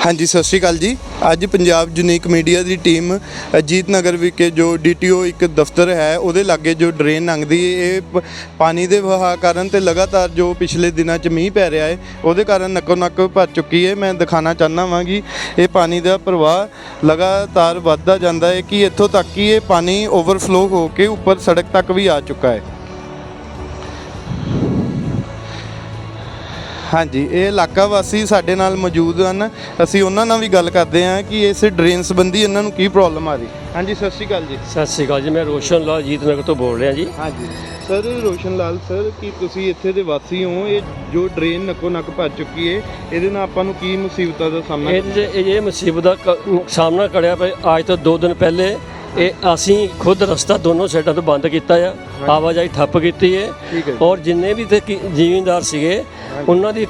ਹਾਂਜੀ, ਸਤਿ ਸ਼੍ਰੀ ਅਕਾਲ ਜੀ। ਅੱਜ ਪੰਜਾਬ ਯੂਨੀਕ ਮੀਡੀਆ ਦੀ ਟੀਮ ਅਜੀਤ ਨਗਰ ਵਿਖੇ ਜੋ ਡੀਟੀਓ ਇੱਕ ਦਫ਼ਤਰ ਹੈ, ਉਹਦੇ ਲਾਗੇ ਜੋ ਡਰੇਨ ਲੰਘਦੀ ਹੈ ਇਹ ਪ- ਪਾਣੀ ਦੇ ਵਹਾਅ ਕਾਰਨ ਤੇ ਲਗਾਤਾਰ ਜੋ ਪਿਛਲੇ ਦਿਨਾਂ 'ਚ ਮੀਂਹ ਪੈ ਰਿਹਾ ਹੈ ਉਹਦੇ ਕਾਰਨ ਨੱਕੋ ਨੱਕ ਭਰ ਚੁੱਕੀ ਹੈ ਮੈਂ ਦਿਖਾਣਾ ਚਾਹੁੰਦਾ ਵਾਂ ਕਿ ਇਹ ਪਾਣੀ ਦਾ ਪ੍ਰਵਾਹ ਲਗਾਤਾਰ ਵੱਧਦਾ ਜਾਂਦਾ ਹੈ ਕਿ ਇੱਥੋਂ ਤੱਕ ਕਿ ਇਹ ਪਾਣੀ ਓਵਰਫਲੋ ਹੋ ਕੇ ਉੱਪਰ ਸੜਕ ਤੱਕ ਵੀ ਆ ਚੁੱਕਾ ਹੈ ਹਾਂਜੀ ਇਹ ਇਲਾਕਾ ਵਾਸੀ ਸਾਡੇ ਨਾਲ ਮੌਜੂਦ ਹਨ। ਅਸੀਂ ਉਹਨਾਂ ਨਾਲ ਵੀ ਗੱਲ ਕਰਦੇ ਹਾਂ ਕਿ ਇਸ ਡਰੇਨ ਸੰਬੰਧੀ ਇਹਨਾਂ ਨੂੰ ਕੀ ਪ੍ਰੋਬਲਮ ਆ ਰਹੀ। ਹਾਂਜੀ ਸਤਿ ਸ਼੍ਰੀ ਅਕਾਲ ਜੀ। ਸਤਿ ਸ਼੍ਰੀ ਅਕਾਲ ਜੀ ਮੈਂ ਰੋਸ਼ਨ ਲਾਲ ਜੀਤ ਨਗਰ ਤੋਂ ਬੋਲ ਰਿਹਾ ਜੀ। ਹਾਂਜੀ। ਸਰ ਰੋਸ਼ਨ ਲਾਲ ਸਰ ਕੀ ਤੁਸੀਂ ਇੱਥੇ ਦੇ ਵਾਸੀ ਹੋ? ਇਹ ਜੋ ਡਰੇਨ ਨੱਕੋ ਨੱਕ ਭਰ ਚੁੱਕੀ ਹੈ ਇਹਦੇ ਨਾਲ ਆਪਾਂ ਨੂੰ ਕੀ ਮੁਸੀਬਤਾਂ ਦਾ ਸਾਹਮਣਾ ਇਹ ਇਹ ਮੁਸੀਬਤ ਦਾ ਕ- ਸਾਹਮਣਾ ਕਰਿਆ ਪਏ ਅੱਜ ਤੋਂ 2 ਦਿਨ ਪਹਿਲੇ ਇਹ ਅਸੀਂ ਖੁਦ ਰਸਤਾ ਦੋਨੋਂ ਸਾਈਡਾਂ ਤੋਂ ਬੰਦ ਕੀਤਾ ਆ। ਆਵਾਜਾਈ ਠੱਪ ਕੀਤੀ ਹੈ ਠੀਕ ਹੈ ਜੀ। ਔਰ ਜਿੰਨੇ ਵੀ ਤੇ ਜ਼ਿਮੀਂਦਾਰ ਸੀਗੇ ਉਹਨਾਂ ਦੀ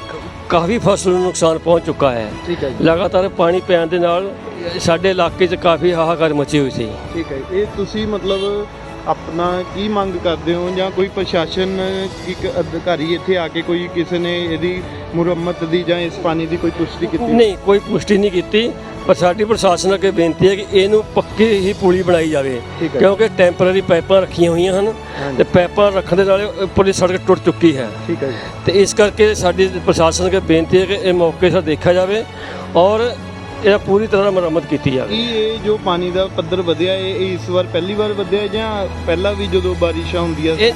ਕਾਫੀ ਫਸਲ ਨੂੰ ਨੁਕਸਾਨ ਪਹੁੰਚ ਚੁੱਕਾ ਹੈ। ਠੀਕ ਹੈ ਜੀ। ਲਗਾਤਾਰ ਪਾਣੀ ਪੈਣ ਦੇ ਨਾਲ ਸਾਡੇ ਇਲਾਕੇ 'ਚ ਕਾਫੀ ਹਾਹਾਕਾਰ ਮਚੀ ਹੋਈ ਸੀ। ਠੀਕ ਹੈ। ਇਹ ਤੁਸੀਂ ਮਤਲਬ ਆਪਣਾ ਕੀ ਮੰਗ ਕਰਦੇ ਹੋ ਜਾਂ ਕੋਈ ਪ੍ਰਸ਼ਾਸਨ ਇੱਕ ਅਧਿਕਾਰੀ ਇੱਥੇ ਆ ਕੇ ਕੋਈ ਕਿਸੇ ਨੇ ਇਹਦੀ ਮੁਰੰਮਤ ਦੀ ਜਾਂ ਇਸ ਪਾਣੀ ਦੀ ਕੋਈ ਪੁਸ਼ਟੀ ਕੀਤੀ? ਨਹੀਂ ਕੋਈ ਪੁਸ਼ਟੀ ਨਹੀਂ ਕੀਤੀ। ਪਰ ਸਾਡੀ ਪ੍ਰਸ਼ਾਸਨ ਅੱਗੇ ਬੇਨਤੀ ਹੈ ਕਿ ਇਹਨੂੰ ਪੱਕੀ ਹੀ ਪੁਲੀ ਬਣਾਈ ਜਾਵੇ ਠੀਕ ਹੈ। ਕਿਉਂਕਿ ਟੈਂਪਰੇਰੀ ਪਾਈਪਾਂ ਰੱਖੀਆਂ ਹੋਈਆਂ ਹਨ। ਤੇ ਪਾਈਪਾਂ ਰੱਖਣ ਦੇ ਨਾਲ ਦੀ ਸੜਕ ਟੁੱਟ ਚੁੱਕੀ ਹੈ ਠੀਕ ਹੈ ਜੀ ਤੇ ਇਸ ਕਰਕੇ ਸਾਡੀ ਪ੍ਰਸ਼ਾਸਨ ਅੱਗੇ ਬੇਨਤੀ ਹੈ ਕਿ ਇਹ ਮੌਕੇ ਸਿਰ ਦੇਖਿਆ ਜਾਵੇ ਔਰ ਇਹਦਾ ਪੂਰੀ ਤਰ੍ਹਾਂ ਮੁਰੰਮਤ ਕੀਤੀ ਜਾਵੇ ਕੀ ਇਹ ਜੋ ਪਾਣੀ ਦਾ ਪੱਧਰ ਵਧਿਆ ਇਹ ਇਸ ਵਾਰ ਪਹਿਲੀ ਵਾਰ ਵਧਿਆ ਜਾਂ ਪਹਿਲਾਂ ਵੀ ਜਦੋਂ ਬਾਰਿਸ਼ਾਂ ਹੁੰਦੀਆਂ ਇਹ